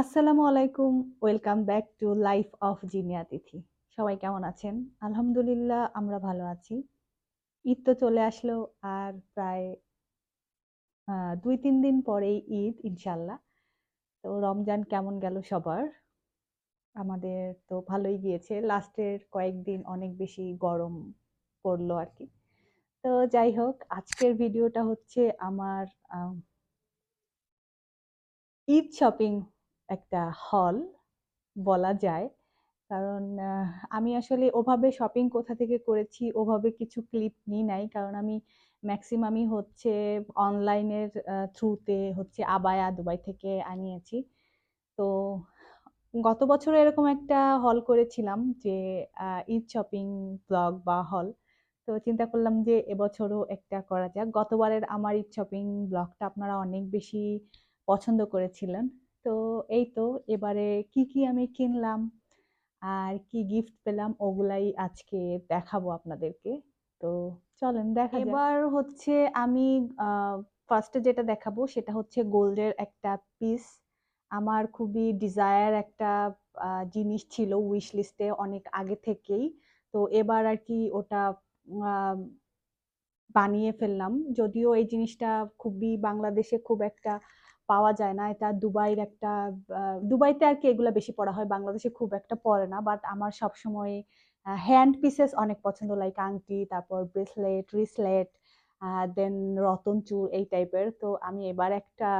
আসসালামু আলাইকুম, welcome back to life of Jinia Tithi. সবাই কেমন আছেন? আলহামদুলিল্লাহ, আমরা ভালো আছি। ঈদ তো চলে আসলো, আর প্রায় দুই তিন দিন পরেই ঈদ ইনশাল্লাহ তো রমজান কেমন গেল সবার? আমাদের তো ভালোই গিয়েছে। লাস্টের কয়েকদিন অনেক বেশি গরম পড়ল আর কি তো যাই হোক, আজকের ভিডিওটা হচ্ছে আমার ঈদ শপিং একটা হল বলা যায়। কারণ আমি আসলে ওভাবে শপিং কোথা থেকে করেছি, ওভাবে কিছু ক্লিপ নিই নাই। কারণ আমি ম্যাক্সিমামই হচ্ছে অনলাইনের থ্রুতে হচ্ছে আবায়া দুবাই থেকে আনিয়েছি। তো গত বছর এরকম একটা হল করেছিলাম যে ঈদ শপিং ব্লগ বা হল তো চিন্তা করলাম যে, এবছরও একটা করা যাক। গতবারের আমার ঈদ শপিং ব্লগটা আপনারা অনেক বেশি পছন্দ করেছিলেন। তো এই তো, এবারে কি কি আমি কিনলাম আর কি গিফট পেলাম ওগুলাই আজকে দেখাবো আপনাদেরকে। তো চলেন, দেখা এবার হচ্ছে আমি ফার্স্টে যেটা দেখাবো সেটা হচ্ছে গোল্ডের একটা পিস আমার খুবই ডিজায়ার একটা জিনিস ছিল উইশ লিস্টে অনেক আগে থেকেই। তো এবার আর কি ওটা বানিয়ে ফেললাম। যদিও এই জিনিসটা খুবই বাংলাদেশে খুব একটা পাওয়া যায় না। এটা দুবাইয়ের একটা দুবাইতে আর কি এগুলো বেশি পড়া হয়, বাংলাদেশে খুব একটা পড়ে না। বাট আমার সবসময় হ্যান্ড পিসেস অনেক পছন্দ লাইক আংটি, তারপর ব্রেসলেট রিসলেট দেন রতন চূড় এই টাইপের তো আমি এবার একটা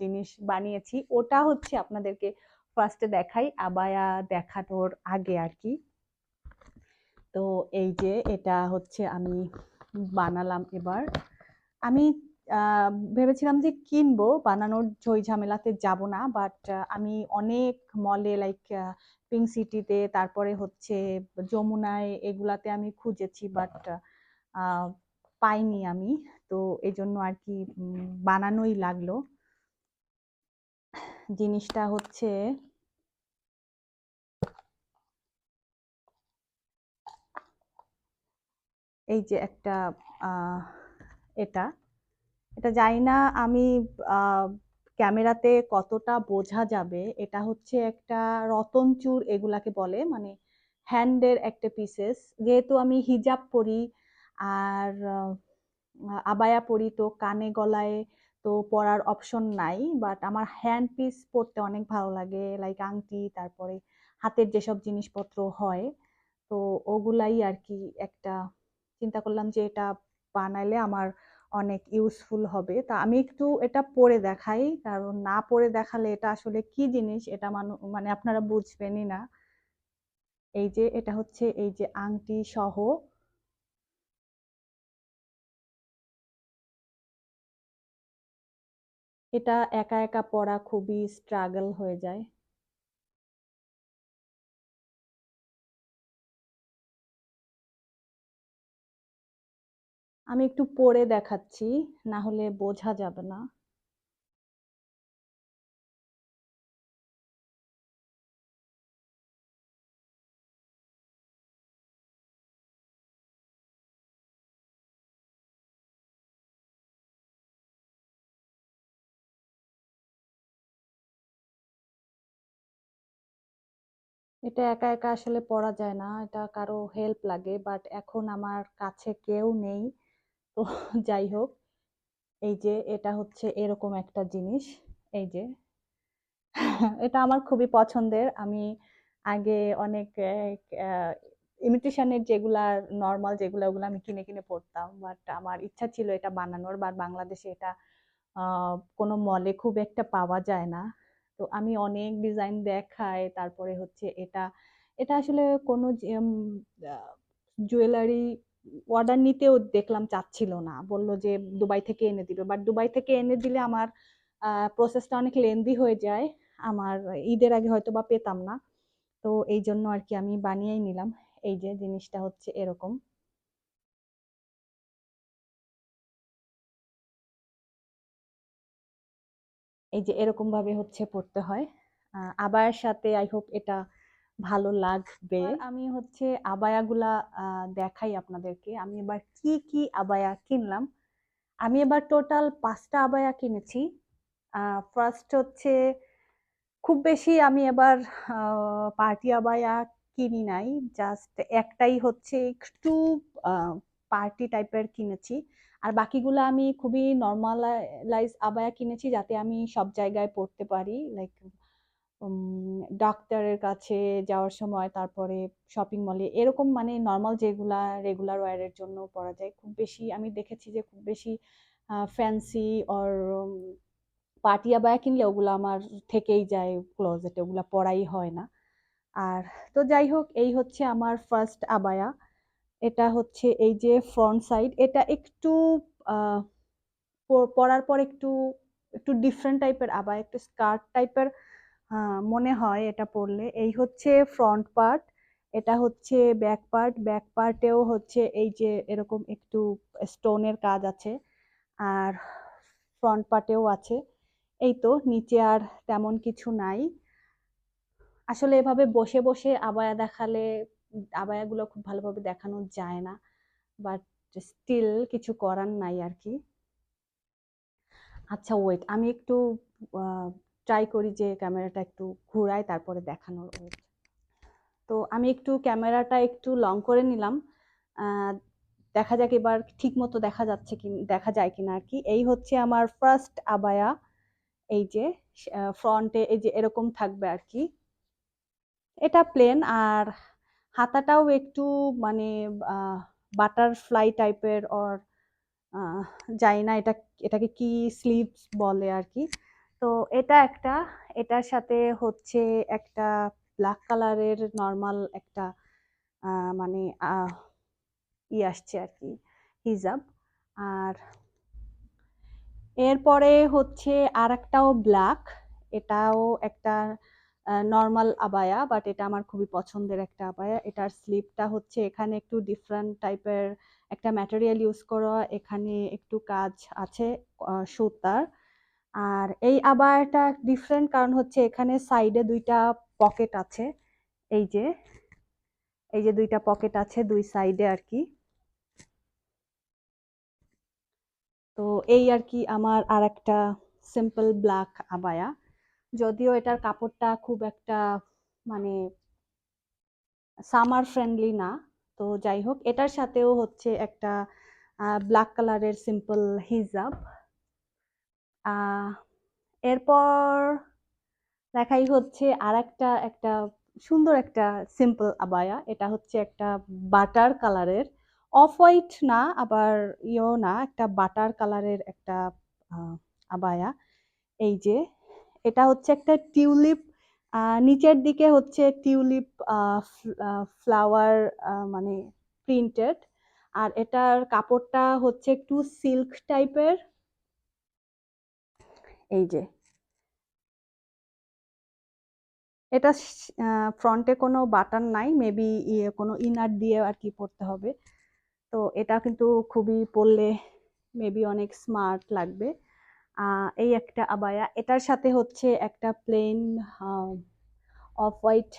জিনিস বানিয়েছি। ওটা হচ্ছে আপনাদেরকে ফার্স্টে দেখাই, আবায়া দেখানোর আগে আর কি। তো এই যে, এটা হচ্ছে আমি বানালাম এবার। আমি ভেবেছিলাম যে কিনবো, বানানোর ঝই ঝামেলাতে যাব না বাট আমি অনেক মলে লাইক পিঙ্ক সিটিতে তারপরে হচ্ছে যমুনায় এগুলাতে আমি খুঁজেছি বাট পাইনি আমি, তো এই জন্য আর কি বানানোই লাগল। জিনিসটা হচ্ছে এই যে একটা এটা। এটা জানি না আমি ক্যামেরাতে কতটা বোঝা যাবে। এটা হচ্ছে একটা রতনচুর এগুলাকে বলে মানে হ্যান্ডের একটা পিসেস যেহেতু আমি হিজাব পরি আর আবায়া পরি, তো কানে গলায় তো পরার অপশন নাই। বাট আমার হ্যান্ড পিস পরতে অনেক ভালো লাগে লাইক আংটি, তারপরে হাতের যেসব জিনিসপত্র হয়, তো ওগুলাই আর কি একটা চিন্তা করলাম যে এটা বানাইলে আমার অনেক ইউজফুল হবে। তা আমি একটু এটা পরে দেখাই, কারণ না পরে দেখালে এটা আসলে কি জিনিস এটা মানু মানে আপনারা বুঝবেনই না। এই যে এটা হচ্ছে এই যে আংটি সহ। এটা একা একা পরা খুবই স্ট্রাগল হয়ে যায়। আমি একটু পরে দেখাচ্ছি, না হলে বোঝা যাবে না। এটা একা একা আসলে পড়া যায় না, এটা কারও হেল্প লাগে বাট এখন আমার কাছে কেউ নেই। তো যাই হোক, এই যে এটা হচ্ছে এরকম একটা জিনিস, এই যে। এটা আমার খুবই পছন্দের। আমি আগে অনেক ইমিটেশনের যেগুলা নর্মাল যেগুলো, ওগুলো আমি কিনে কিনে পড়তাম। বাট আমার ইচ্ছা ছিল এটা বানানোর বা বাংলাদেশে এটা কোনো মলে খুব একটা পাওয়া যায় না। তো আমি অনেক ডিজাইন দেখাই, তারপরে হচ্ছে এটা এটা আসলে কোনো জুয়েলারি অর্ডার নিতেও দেখলাম চাচ্ছিল না। বলল যে দুবাই থেকে এনে দিবে। বাট দুবাই থেকে এনে দিলে আমার প্রসেসটা অনেক লেন্দি হয়ে যায়। আমার ঈদের আগে হয়তো বা পেতাম না। তো এই জন্য আর কি আমি বানিয়েই নিলাম। এই যে জিনিসটা হচ্ছে এরকম। এই যে এরকম ভাবে হচ্ছে পড়তে হয়। আহ, আবায়ার সাথে আই হোপ এটা ভালো লাগবে? আমি হচ্ছে আবায়াগুলা দেখাই আপনাদেরকে। আমি এবার কি কি আবায়া কিনলাম? আমি এবার টোটাল পাঁচটা আবায়া কিনেছি। ফার্স্ট হচ্ছে খুব বেশি আমি এবার পার্টি আবায়া কিনি নাই। জাস্ট একটাই হচ্ছে একটু পার্টি টাইপের কিনেছি। আর বাকিগুলো আমি খুবই নর্মালাইজ আবায়া কিনেছি যাতে আমি সব জায়গায় পড়তে পারি। লাইক ডাক্তারের কাছে যাওয়ার সময়, তারপরে শপিং মলে এরকম মানে নর্মাল যেগুলা রেগুলার ওয়ারের জন্য পরা যায়। খুব বেশি আমি দেখেছি যে খুব বেশি ফ্যান্সি অর পার্টি আবায়া কিনলে ওগুলো আমার থেকেই যায় ক্লোজেটে ওগুলো পরাই হয় না। আর তো যাই হোক, এই হচ্ছে আমার ফার্স্ট আবায়া। এটা হচ্ছে এই যে ফ্রন্ট সাইড এটা একটু পরার পর একটু একটু ডিফারেন্ট টাইপের আবার একটু স্কার্ট টাইপের মনে হয় এটা পড়লে। এই হচ্ছে ফ্রন্ট পার্ট এটা হচ্ছে ব্যাক পার্ট ব্যাক পার্টেও হচ্ছে এই যে এরকম একটু স্টোনের কাজ আছে, আর ফ্রন্ট পার্টেও আছে। এই তো, নিচে আর তেমন কিছু নাই। আসলে এভাবে বসে বসে আবায়া দেখালে, আবায়াগুলো খুব ভালোভাবে দেখানো যায় না বাট স্টিল কিছু করার নাই আর কি। আচ্ছা ওয়েট আমি একটু ট্রাই করি যে ক্যামেরাটা একটু ঘুরাই, তারপরে দেখানোর তো আমি একটু ক্যামেরাটা একটু লং করে নিলাম। দেখা যাক এবার ঠিক মতো দেখা যাচ্ছে কি, দেখা যায় কিনা আর কি। এই হচ্ছে আমার ফার্স্ট আবায়া, এই যে ফ্রন্টে এই যে, এরকম থাকবে আর কি। এটা প্লেন আর হাতাটাও একটু মানে বাটারফ্লাই টাইপের অর জানি না এটা, এটাকে কি স্লিভস বলে আর কি। তো এটা একটা, এটার সাথে হচ্ছে একটা ব্ল্যাক কালারের নর্মাল একটা মানে ই আসছে আর কি হিজাব। আর এরপরে হচ্ছে আর একটাও ব্ল্যাক এটাও একটা নর্মাল আবায়া বাট এটা আমার খুবই পছন্দের একটা আবায়া। এটার স্লিপটা হচ্ছে এখানে একটু ডিফারেন্ট টাইপের একটা ম্যাটেরিয়াল ইউজ করা, এখানে একটু কাজ আছে সুতার। আর এই আবায়াটা ডিফারেন্ট কারণ হচ্ছে এখানে সাইডে দুইটা পকেট আছে। এই যে এই যে দুইটা পকেট আছে দুই সাইডে আর কি তো এই আর কি আমার আর একটা সিম্পল ব্ল্যাক আবায়া। যদিও এটার কাপড়টা খুব একটা মানে সামার ফ্রেন্ডলি না। তো যাই হোক, এটার সাথেও হচ্ছে একটা ব্ল্যাক কালারের সিম্পল হিজাব এরপর দেখাই হচ্ছে আর একটা একটা সুন্দর একটা সিম্পল আবায়া এটা হচ্ছে একটা বাটার কালারের। অফ হোয়াইট না, আবার ইয়েও না, একটা বাটার কালারের একটা আবায়া এই যে, এটা হচ্ছে একটা টিউলিপ নিচের দিকে হচ্ছে টিউলিপ ফ্লাওয়ার মানে প্রিন্টেড। আর এটার কাপড়টা হচ্ছে একটু সিল্ক টাইপের। এই যে। এটা ফ্রন্টে কোনো বাটন নাই মেবি ইয়ে কোনো ইনার দিয়ে আর কি পরতে হবে। তো এটা কিন্তু খুবই পরলে মেবি অনেক স্মার্ট লাগবে। এই একটা আবায়া। এটার সাথে হচ্ছে একটা plain off white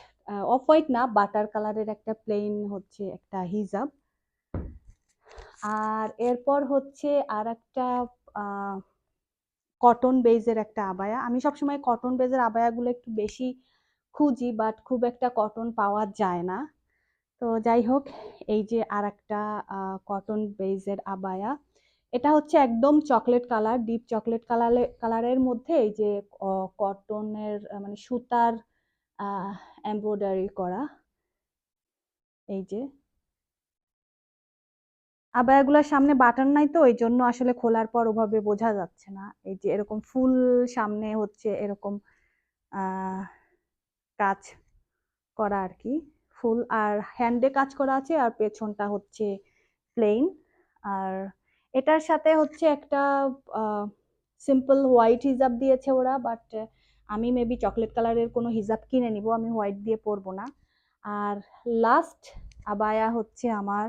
off white না বাটার কালারের একটা প্লেন হচ্ছে একটা হিজাব আর এরপর হচ্ছে আর একটা কটন বেজের একটা আবায়া। আমি সবসময় কটন বেজের আবায়াগুলো একটু বেশি খুঁজি বাট খুব একটা কটন পাওয়া যায় না। তো যাই হোক, এই যে আর একটা কটন বেজের আবায়া। এটা হচ্ছে একদম চকলেট কালার ডিপ চকলেট কালারে কালারের মধ্যে এই যে কটনের মানে সুতার এমব্রয়ডারি করা। এই যে আবায়াগুলোর সামনে বাটন নাই তো এই জন্য আসলে খোলার পর ওভাবে বোঝা যাচ্ছে না। এই যে এরকম ফুল সামনে হচ্ছে এরকম কাজ করা আর কি, ফুল। আর হ্যান্ডে কাজ করা আছে, আর পেছনটা হচ্ছে প্লেন। আর এটার সাথে হচ্ছে একটা সিম্পল হোয়াইট হিজাব দিয়েছে ওরা, বাট আমি মেবি চকলেট কালারের কোনো হিজাব কিনে নিব, আমি হোয়াইট দিয়ে পরবো না। আর লাস্ট আবায়া হচ্ছে আমার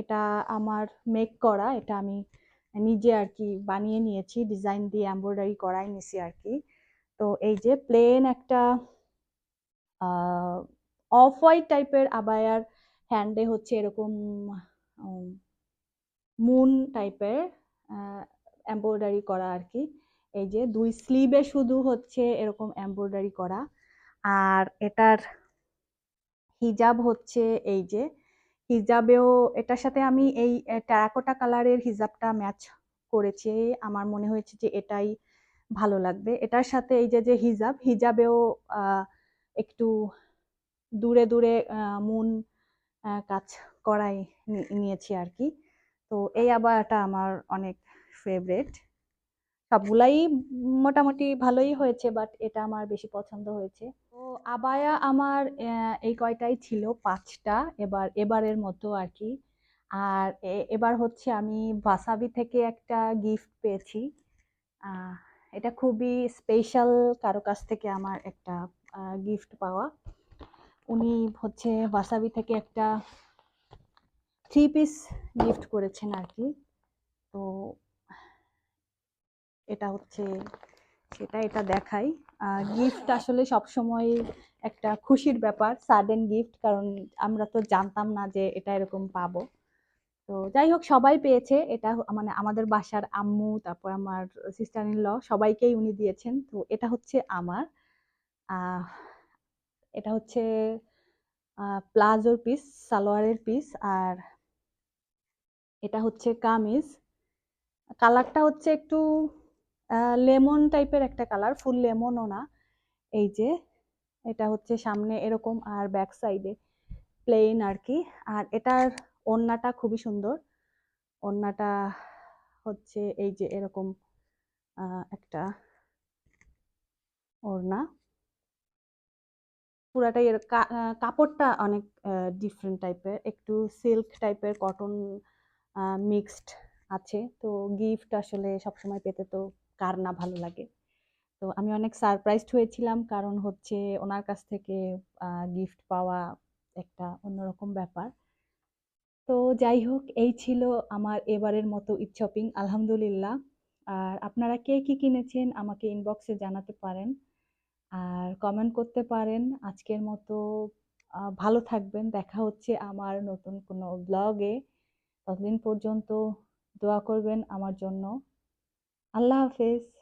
এটা আমার মেক করা, এটা আমি নিজে আর কি বানিয়ে নিয়েছি ডিজাইন দিয়ে এমব্রয়ডারি করাই নিছি আর কি তো এই যে প্লেন একটা অফ হোয়াইট টাইপের আবায়ার হ্যান্ডে হচ্ছে এরকম মুন টাইপের এমব্রয়ডারি করা আর কি এই যে দুই স্লিভে শুধু হচ্ছে এরকম এমব্রয়ডারি করা। আর এটার হিজাব হচ্ছে এই যে হিজাবেও এটার সাথে আমি এই টেরাকোটা কালারের হিজাবটা ম্যাচ করেছি। আমার মনে হয়েছে যে এটাই ভালো লাগবে। এটার সাথে এই যে যে হিজাব, হিজাবেও একটু দূরে দূরে মুন কাজ করাই নিয়েছি আর কি। তো এই আবারটা আমার অনেক ফেভারেট সবগুলাই মোটামুটি ভালোই হয়েছে বাট এটা আমার বেশি পছন্দ হয়েছে। তো আবায়া আমার এই কয়টাই ছিল, পাঁচটা, এবার, এবারের মতো আর কি আর এবার হচ্ছে আমি বাসাবি থেকে একটা গিফট পেয়েছি। এটা খুবই স্পেশাল কারও কাছ থেকে আমার একটা গিফট পাওয়া। উনি হচ্ছে বাসাবি থেকে একটা থ্রি পিস গিফট করেছেন আর কি তো এটা হচ্ছে, সেটা এটা দেখাই। গিফট আসলে সবসময় একটা খুশির ব্যাপার সাডেন গিফট কারণ আমরা তো জানতাম না যে এটা এরকম পাবো। তো যাই হোক, সবাই পেয়েছে। এটা মানে আমাদের বাসার আম্মু, তারপর আমার সিস্টার ইন ল সবাইকেই উনি দিয়েছেন। তো এটা হচ্ছে আমার। এটা হচ্ছে প্লাজোর পিস সালোয়ারের পিস আর এটা হচ্ছে কামিজ। কালারটা হচ্ছে একটু লেমন টাইপের একটা কালার, ফুল লেমনও না। এই যে, এটা হচ্ছে সামনে এরকম আর ব্যাক সাইডে প্লেন আর কি। আর এটার ওড়নাটা খুবই সুন্দর। ওড়নাটা হচ্ছে এই যে এরকম একটা ওড়না। পুরাটাই এর কাপড়টা অনেক ডিফারেন্ট টাইপের একটু সিল্ক টাইপের কটন মিক্সড আছে। তো গিফট আসলে সবসময় পেতে তো কার না ভালো লাগে। তো আমি অনেক সারপ্রাইজড হয়েছিলাম কারণ হচ্ছে ওনার কাছ থেকে গিফট পাওয়া একটা অন্যরকম ব্যাপার। তো যাই হোক, এই ছিল আমার এবারের মতো ঈদ শপিং আলহামদুলিল্লাহ। আর আপনারা কে কি কিনেছেন আমাকে ইনবক্সে জানাতে পারেন। আর কমেন্ট করতে পারেন। আজকের মতো ভালো থাকবেন। দেখা হচ্ছে আমার নতুন কোনো ব্লগে ততদিন পর্যন্ত দোয়া করবেন আমার জন্য। আল্লাহ হাফেজ।